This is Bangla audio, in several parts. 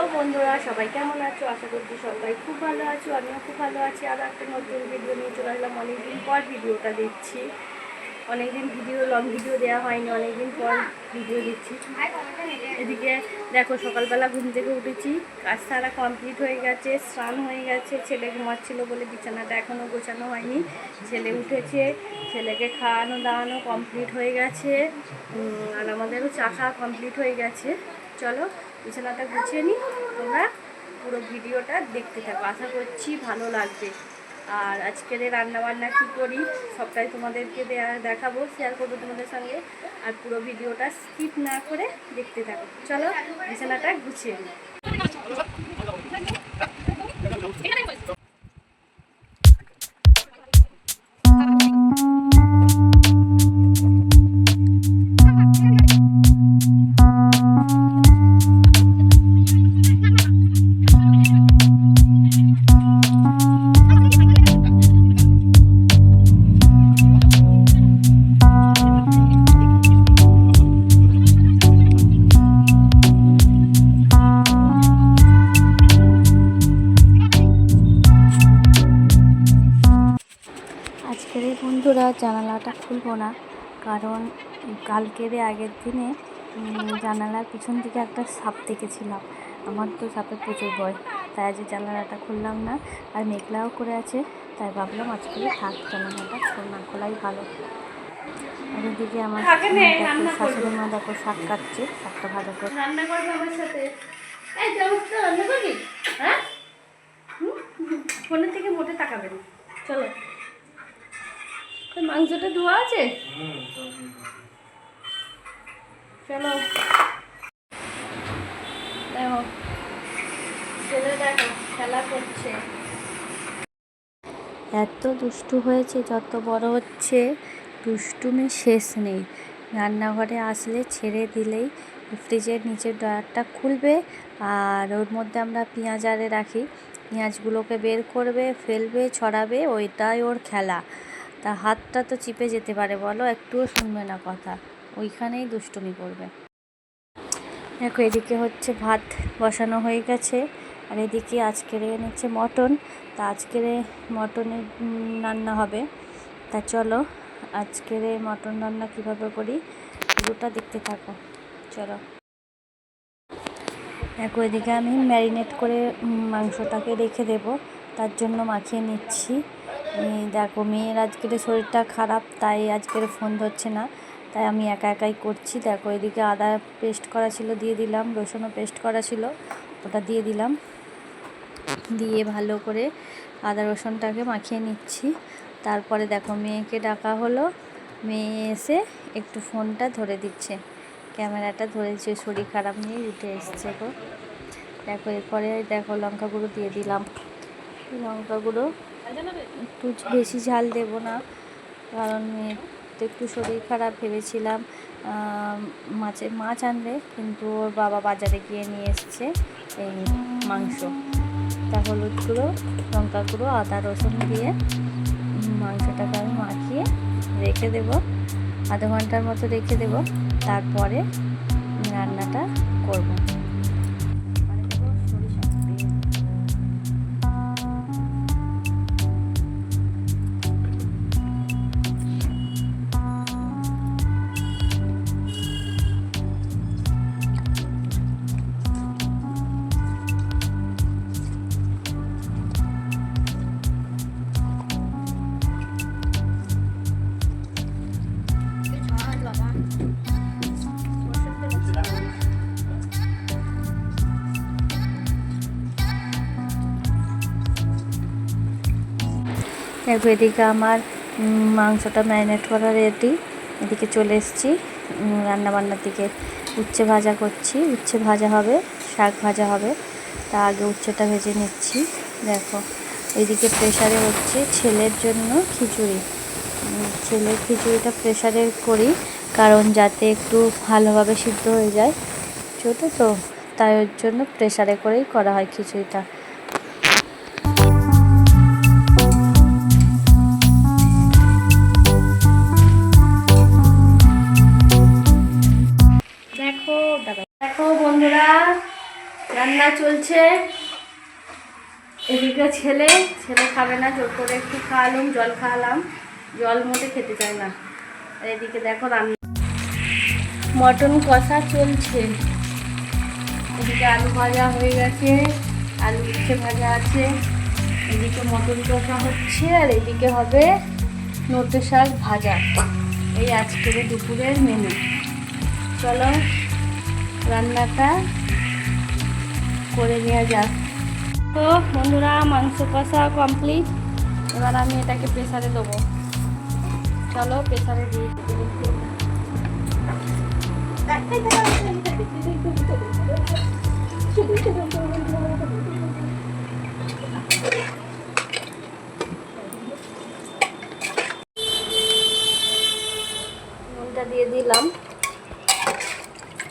হ্যালো বন্ধুরা, সবাই কেমন আছো? আশা করছি সবাই খুব ভালো আছো, আমিও খুব ভালো আছি। আর একটা নতুন ভিডিও নিয়ে চলে আসলাম। অনেকদিন পর ভিডিওটা দেখছি। অনেকদিন ভিডিও লং ভিডিও দেওয়া হয়নি, অনেকদিন পর ভিডিও দিচ্ছি এদিকে দেখো, সকালবেলা ঘুম থেকে উঠেছি। কাজ সারা কমপ্লিট হয়ে গেছে, স্নান হয়ে গেছে। ছেলে ঘুমাচ্ছিল বলে বিছানাটা এখনও গোছানো হয়নি। ছেলে উঠেছে, ছেলেকে খাওয়ানো দাওয়ানো কমপ্লিট হয়ে গেছে। আর আমাদেরও চা খাওয়া কমপ্লিট হয়ে গেছে। চলো বিছানাটা গুছিয়ে নিই তোমরা পুরো ভিডিওটা দেখতে থাকো। আশা করছি ভালো লাগবে। আর আজকের রান্না বান্না কী করি, সবটাই তোমাদেরকে দেখাবো শেয়ার করব তোমাদের সঙ্গে। আর পুরো ভিডিওটা স্কিপ না করে দেখতে থাকো। চলো বিছানাটা গুছিয়ে নিই না। কারণ কালকের আগের দিনে জানালার পিছন দিকে একটা সাপ দেখেছিলাম। আমার তো সাপের প্রচুর ভয়। তাই আজ জানালাটা খুললাম না আর মেঘলাও করে আছে। তাই ভাবলাম আজকে থাক জানালাটা না খোলাই ভালো। আর এদিকে আমার শাশুড়ি মা দেখো শাক কাটছে শাকটা ভালো করে। রান্না করবে আমার সাথে। এই রান্না করবি? হ্যাঁ? ফোনের থেকে মোটে তাকাবেন চলো। মাংসটা ধোয়া আছে? চলো দেখো। ছেলে দেখো, খেলা করছে। এত দুষ্টু হয়েছে, যত বড় হচ্ছে, দুষ্টুমি শেষ নেই। রান্নাঘরে আসলে ছেড়ে দিলেই ফ্রিজের নিচের ড্রয়ারটা খুলবে আর ওর মধ্যে আমরা পেঁয়াজ আরে রাখি। পেঁয়াজগুলোকে বের করবে, ফেলবে, ছড়াবে, ওইটাই ওর খেলা। তা হাতটা তো চিপে যেতে পারে, বলো, একটুও শুনবে না কথা। ওইখানেই দুষ্টুমি করবে। দেখো, এদিকে হচ্ছে ভাত বসানো হয়ে গেছে, আর এদিকে আজকের এনেছে মটন। তা আজকের মটনের রান্না হবে। তা চলো, আজকের মটন রান্না কীভাবে করি, পুরোটা দেখতে থাকো। চলো। দেখো, এদিকে আমি ম্যারিনেট করে মাংসটাকে রেখে দেব, তার জন্য মাখিয়ে নিচ্ছি। দেখো, মেয়ের আজকের শরীরটা খারাপ, তাই আজকের ফোন ধরছে না। তাই আমি একা একাই করছি। দেখো, এদিকে আদা পেস্ট করা ছিল, দিয়ে দিলাম, রসুনও পেস্ট করা ছিল, ওটা দিয়ে দিলাম। দিয়ে ভালো করে আদা রসুনটাকে মাখিয়ে নিচ্ছি। তারপরে দেখো, মেয়েকে ডাকা হলো। মেয়ে এসে একটু ফোনটা ধরে দিচ্ছে। ক্যামেরাটা ধরেছে শরীর খারাপ নিয়ে উঠে এসছে গো। দেখো, এরপরে দেখো লঙ্কা গুঁড়ো দিয়ে দিলাম। লঙ্কা গুঁড়ো একটু বেশি ঝাল দেব না, কারণ তো একটু শরীর খারাপ ভেবেছিলাম। মাছে মাছ আনবে, কিন্তু ওর বাবা বাজারে গিয়ে নিয়ে এসছে এই মাংস। তা হলুদ গুঁড়ো, লঙ্কা গুঁড়ো, আদা রসুন দিয়ে মাংসটাকে আমি মাখিয়ে রেখে দেব। আধা ঘণ্টার মতো রেখে দেব, তারপরে রান্নাটা করব। দেখো এদিকে আমার মাংসটা ম্যারিনেট করা রেডি এদিকে চলে এসেছি রান্নাবান্নার দিকে। উচ্ছে ভাজা করছি। উচ্ছে ভাজা হবে, শাক ভাজা হবে। তা আগে উচ্ছেটা ভেজে নিচ্ছি। দেখো, এদিকে প্রেশারে হচ্ছে ছেলের জন্য খিচুড়ি। ছেলের খিচুড়িটা প্রেশারে করি, কারণ যাতে একটু ভালোভাবে সিদ্ধ হয়ে যায়। ছোটো তো, তাই ওর জন্য প্রেশারে করেই করা হয় খিচুড়িটা। রান্না চলছে। এদিকে ছেলে ছেলে খাবে না, জোর করে একটু খাওয়ালাম, জল খাওয়ালাম। জল মোটে খেতে চায় না। এদিকে দেখো রান্না। মটন কষা চলছে। এদিকে আলু ভাজা হয়ে গেছে। আলু উচ্ছে ভাজা আছে। এদিকে মটন কষা হচ্ছে, আর এদিকে হবে নোটে শাক ভাজা। এই আজকের দুপুরের মেনু চলো রান্নাটা করে নেওয়া যাক। তো বন্ধুরা, মাংস কষা কমপ্লিট এবার আমি এটাকে প্রেসারে দেবো। চলো প্রেসারে দিয়ে দিই। নুনটা দিয়ে দিলাম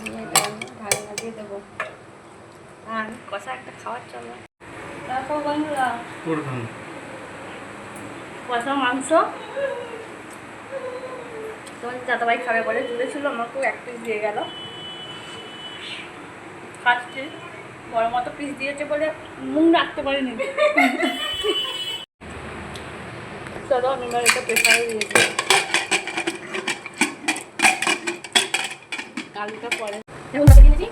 দিয়ে এটা ঢাকনা দিয়ে দেবো আর কষা একটা খাওয়ার জন্য দেখো বন্ধুরা করবেন কষা মাংস। তোমার দাদাভাই খাবে বলে তুলেছিল, আমাকেও এক পিস দিয়ে গেল। খাচ্ছি বড় মতো পিস দিয়েছে বলে মুখ রাখতে পারিনি। চলো আমি এবার এটা প্রেসারে দিয়ে দিই। পরে। দেখুন কিনেছি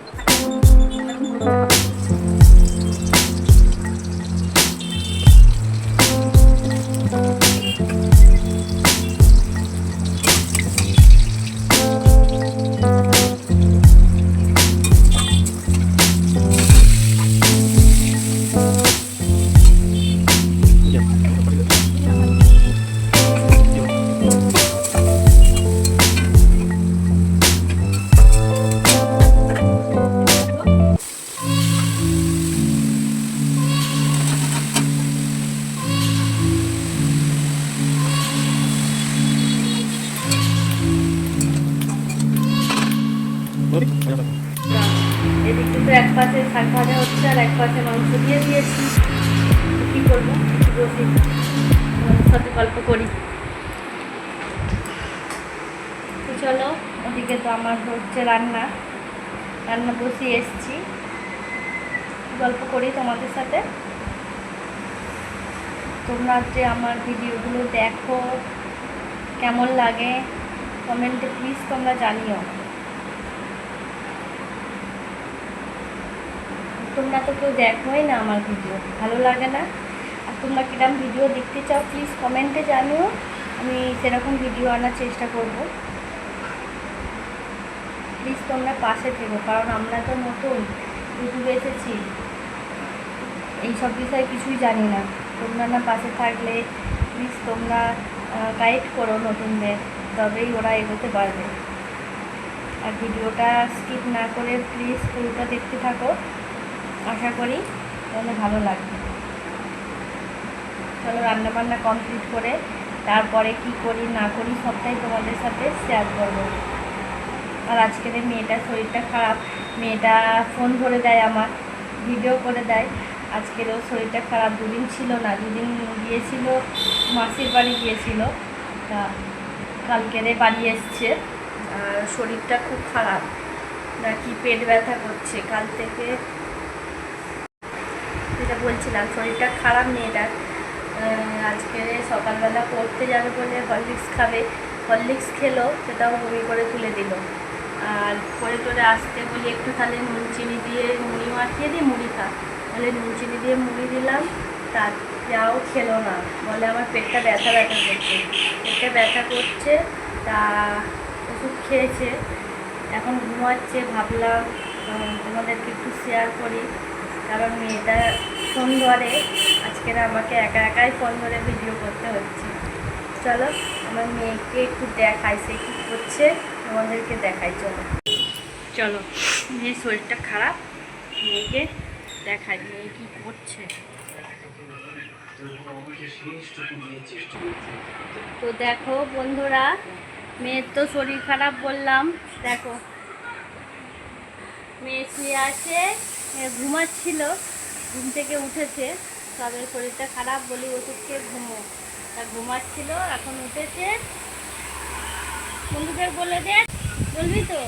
এদিক কিন্তু এক পাশে শাক ভাজা হচ্ছে আর এক পাশে মাংস দিয়ে দিয়েছি। কী করব? সাথে গল্প করি। চলো, ওদিকে তো আমার হচ্ছে রান্না। রান্না গল্প করি তোমাদের সাথে। তোমরা যে আমার ভিডিওগুলো দেখো, কেমন লাগে কমেন্টে প্লিজ তোমরা জানিও। তোমরা তো কেউ দেখোই না আমার ভিডিও। ভালো লাগে না? আর তোমরা কিরম ভিডিও দেখতে চাও প্লিজ কমেন্টে জানিও। আমি সেরকম ভিডিও আনার চেষ্টা করব। প্লিজ তোমরা পাশে থেকো, কারণ আমরা তো নতুন ইউটিউবে এসেছি। এইসব বিষয়ে কিছুই জানি না। তোমরা না পাশে থাকলে প্লিজ তোমরা গাইড করো নতুনদের, তবেই ওরা এগোতে পারবে। আর ভিডিওটা স্কিপ না করে প্লিজ পুরোটা দেখতে থাকো। আশা করি তাহলে ভালো লাগবে। চলো রান্নাবান্না কমপ্লিট করে তারপরে কি করি, না করি সবটাই তোমাদের সাথে শেয়ার করব। আর আজকের মেয়েটার শরীরটা খারাপ, মেয়েটা ফোন করে দেয় আমার ভিডিও করে দেয়। আজকের ওর শরীরটা খারাপ, দুদিন ছিল না, দুদিন গিয়েছিল, মাসির বাড়ি গিয়েছিল। তা কালকেরে বাড়ি এসছে। আর শরীরটা খুব খারাপ, নাকি পেট ব্যথা করছে, কাল থেকে যেটা বলছিলাম, শরীরটা খারাপ মেয়েটার আজকে সকালবেলা পড়তে যাবে বলে হরলিক্স খাবে। হরলিক্স খেলো, সেটাও বমি করে তুলে দিল। আর পরে টরে আসতে বলি একটু তাহলে নুন চিনি দিয়ে মুড়ি মাখিয়ে দিই, মুড়ি খা। তাহলে নুন চিনি দিয়ে মুড়ি দিলাম, তার যাও খেলো না। বলে আমার পেটটা ব্যথা ব্যথা করছে। পেটটা ব্যথা করছে, তা ওষুধ খেয়েছে। এখন ঘুমাচ্ছে, ভাবলাম তোমাদেরকে একটু শেয়ার করি। কারণ মেয়েটা ফোন ধরে। আজকের আমাকে একা একাই ফোন ধরে ভিডিও করতে হচ্ছে। চলো, আমার মেয়েকে একটু দেখাই সে কী করছে, তোমাদেরকে দেখাই, চলো। চলো, মেয়ের শরীরটা খারাপ, মেয়েকে দেখাই, মেয়ে কী করছে? তো দেখো বন্ধুরা, মেয়ের তো শরীর খারাপ বললাম, দেখো। মেয়ে শুয়ে আছে ঘুমাচ্ছিল, ঘুম থেকে উঠেছে। তবে শরীরটা খারাপ, বলি, ওষুধ খেয়ে ঘুমো। তা ঘুমাচ্ছিল, এখন উঠেছে। বন্ধুদের বলে দে, বলবি তো?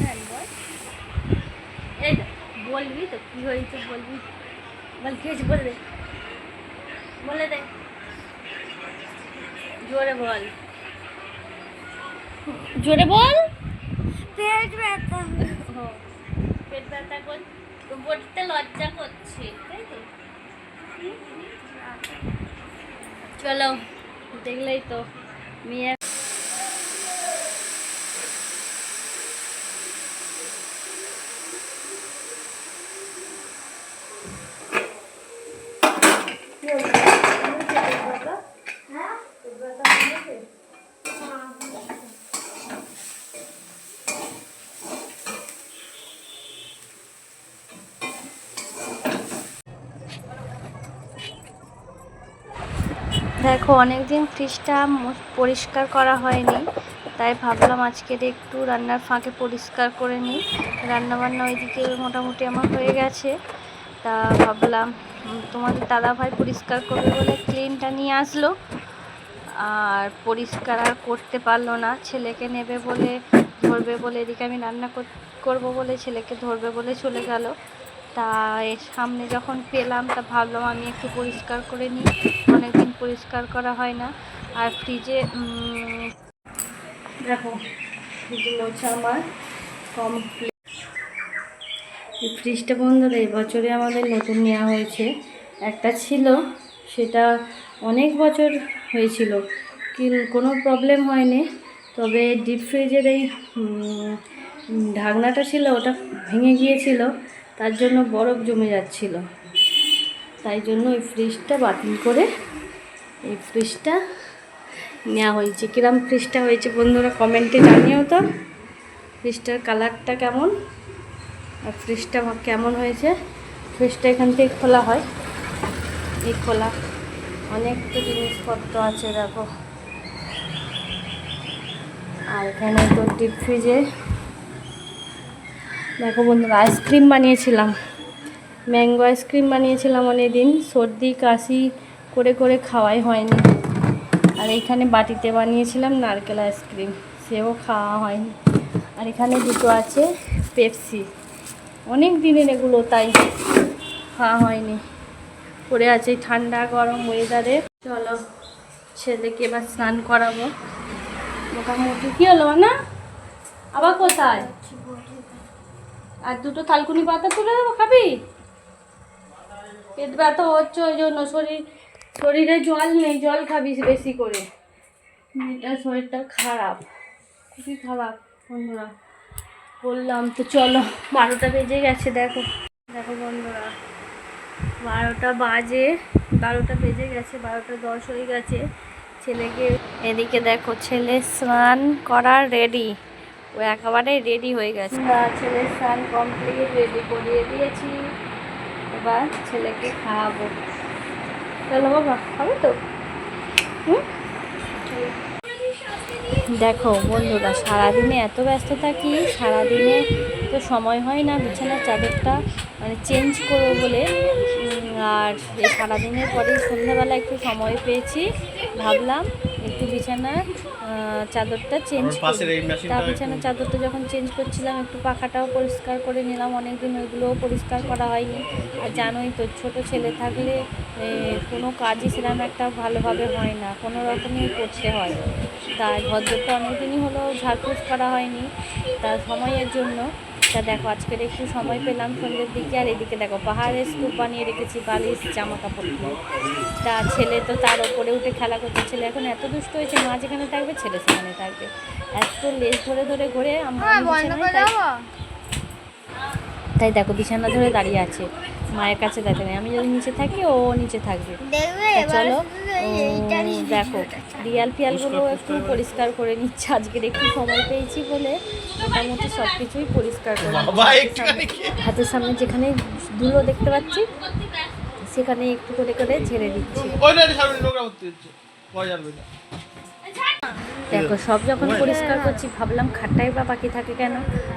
হ্যাঁ বল। বলবি তো, কি হয়েছে বলবি? বল কি হয়েছে বলে দে। বলে দে। জোরে বল। জোরে বল। পেট ব্যথা। ও, পেট ব্যথা কর তো বলতে লজ্জা করছে তাই তো? চলো দেখলেই তো মেয়ে দেখো, অনেকদিন ফ্রিজটা পরিষ্কার করা হয়নি। তাই ভাবলাম আজকের একটু রান্নার ফাঁকে পরিষ্কার করে নিই। রান্নাবান্না ওইদিকে মোটামুটি আমার হয়ে গেছে। তা ভাবলাম তোমাদের দাদাভাই পরিষ্কার করবে বলে ক্লিনটা নিয়ে আসলো। আর পরিষ্কার আর করতে পারল না। ছেলেকে নেবে বলে, ধরবে বলে, এদিকে আমি রান্না কর- করব বলে ছেলেকে ধরবে বলে চলে গেল। তা এর সামনে যখন পেলাম তা ভাবলাম আমি একটু পরিষ্কার করে নিই। অনেকদিন পরিষ্কার করা হয় না। আর ফ্রিজে দেখো ফ্রিজে মোছা আমার কমপ্লিট এই ফ্রিজটা বন্ধুরা এই বছরে আমাদের নতুন নেওয়া হয়েছে। একটা ছিল, সেটা অনেক বছর হয়েছিল। কি কোনো প্রবলেম হয়নি। তবে ডিপ ফ্রিজের এই ঢাকনাটা ছিল, ওটা ভেঙে গিয়েছিল। তার জন্য বরফ জমে যাচ্ছিল। তাই জন্য ওই ফ্রিজটা বাতিল করে এই ফ্রিজটা নেওয়া হয়েছে। কিরম ফ্রিজটা হয়েছে বন্ধুরা কমেন্টে জানিও তো। ফ্রিজটার কালারটা কেমন? আর ফ্রিজটা কেমন হয়েছে? ফ্রিজটা এখান থেকে খোলা হয়। এই খোলা। অনেক তো জিনিসপত্র আছে, দেখো। আর এখানে তো ডিপ ফ্রিজে দেখো বন্ধুরা আইসক্রিম বানিয়েছিলাম। ম্যাঙ্গো আইসক্রিম বানিয়েছিলাম অনেকদিন। সর্দি, কাশি করে করে খাওয়াই হয়নি। আর এইখানে বাটিতে বানিয়েছিলাম নারকেল আইসক্রিম সেও খাওয়া হয়নি। আর এখানে দুটো আছে পেপসি অনেক দিনের এগুলো, তাই খাওয়া হয়নি। পড়ে আছে ঠান্ডা গরম ওয়েদারে চলো ছেলেকে এবার স্নান করাবো। মোটামুটি কী হলো না আবার কোথায়? আর দুটো থালকুনি পাতা তুলে দেবো, খাবি? পেট ব্যথা হচ্ছে, ওই জন্য শরীর, শরীরে জল নেই, জল খাবি বেশি করে। মেয়েটার শরীরটা খারাপ, খুবই খারাপ, বন্ধুরা। বললাম তো চলো, বারোটা বেজে গেছে, দেখো। দেখো বন্ধুরা, বারোটা বাজে, বারোটা বেজে গেছে, বারোটা দশ হয়ে গেছে। ছেলেকে, এদিকে দেখো, ছেলে স্নান করার রেডি ও একেবারে রেডি হয়ে গেছে। ছেলের স্নান কমপ্লিট রেডি করিয়ে দিয়েছি। এবার ছেলেকে খাওয়াবো। চলো বাবা, খাবে তো? হুম? দেখো বন্ধুরা, সারাদিনে এত ব্যস্ত থাকি সারাদিনে তো সময় হয় না বিছানার চাদরটা মানে চেঞ্জ করব বলে। আর এই সারাদিনের পরে সন্ধ্যাবেলা একটু সময় পেয়েছি, ভাবলাম একটু বিছানার চাদরটা চেঞ্জ তা বিছানার চাদরটা যখন চেঞ্জ করছিলাম একটু পাখাটাও পরিষ্কার করে নিলাম। অনেকদিন ওইগুলোও পরিষ্কার করা হয়নি। আর জানোই তো ছোট ছেলে থাকলে কোনো কাজই সেরকম একটা ভালোভাবে হয় না। কোনো রকমই করতে হয়। তাই ঘরদোরটা অনেকদিনই হলো ঝাড়পোছ করা হয়নি। তার সময়ের জন্য তা দেখো আজকের একটু সময় পেলাম সন্ধ্যের দিকে আর এদিকে দেখো পাহাড়ের স্তূপ বানিয়ে রেখেছি বালিশ জামা কাপড় তা ছেলে তো তার ওপরে উঠে খেলা করছে ছেলে এখন এত দুষ্ট হয়েছে মা যেখানে থাকবে ছেলে সেখানে থাকবে। এত লেজ ধরে ধরে ঘুরে আমরা তাই তাই দেখো বিছানা ধরে দাঁড়িয়ে আছে। মায়ের কাছে দেখে নেই। আমি যদি নিচে থাকি ও নিচে থাকবে। চলো দেখো রিয়াল ফিয়ালগুলো একটু পরিষ্কার। করে নিচ্ছে। আজকের একটু সময় পেয়েছি বলে মোটামুটি সব কিছুই পরিষ্কার করে হাতের সামনে- যেখানে ধুলো দেখতে পাচ্ছি সেখানে একটু করে করে ছেড়ে দিচ্ছি। দেখো সব যখন পরিষ্কার করছি ভাবলাম খাটটাই বা বাকি থাকে কেন?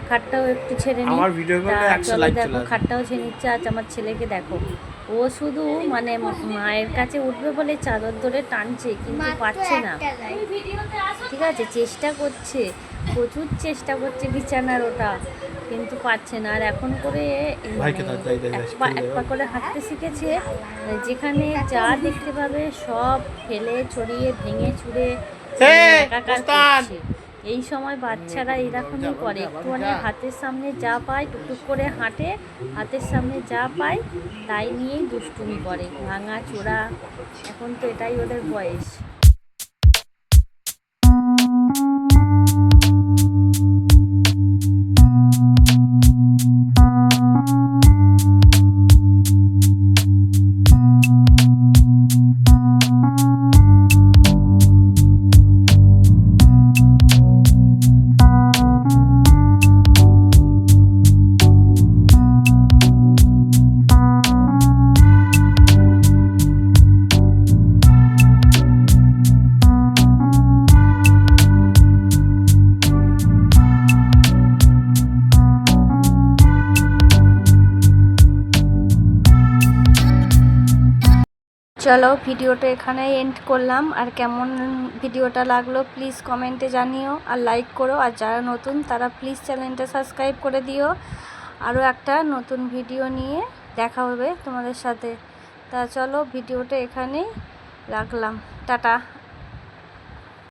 খাটটাও একটু ছেড়ে নিই। আমার 100 চলো দেখো খাটটাও ছেড়ে নিচ্ছে আজ আমার ছেলেকে দেখো। ও শুধু মানে মায়ের কাছে উঠবে বলে চাদর ধরে টানছে কিন্তু পারছে না। ঠিক আছে চেষ্টা করছে প্রচুর চেষ্টা করছে বিছানার ওটা কিন্তু পারছে না। আর এখন করে এক পা এক পা করে হাঁটতে শিখেছে যেখানে যা দেখতে পাবে সব ফেলে ছড়িয়ে ভেঙে চুড়ে এই, সময় বাচ্চারা এরকমই করে। একটুখানি হাতের সামনে যা পায় টুকটুক করে হাঁটে হাতের সামনে যা পায় তাই নিয়েই দুষ্টুমি করে। ভাঙা চোরা এখন তো এটাই ওদের বয়স। চলো ভিডিওটা এখানে এন্ড করলাম। আর কেমন ভিডিওটা লাগল প্লিজ কমেন্টে জানিও আর লাইক করো। আর যারা নতুন, তারা প্লিজ চ্যানেলটা সাবস্ক্রাইব করে দিও। আরও একটা নতুন ভিডিও নিয়ে দেখা হবে তোমাদের সাথে। তা চলো ভিডিওটা এখানেই রাখলাম। টাটা।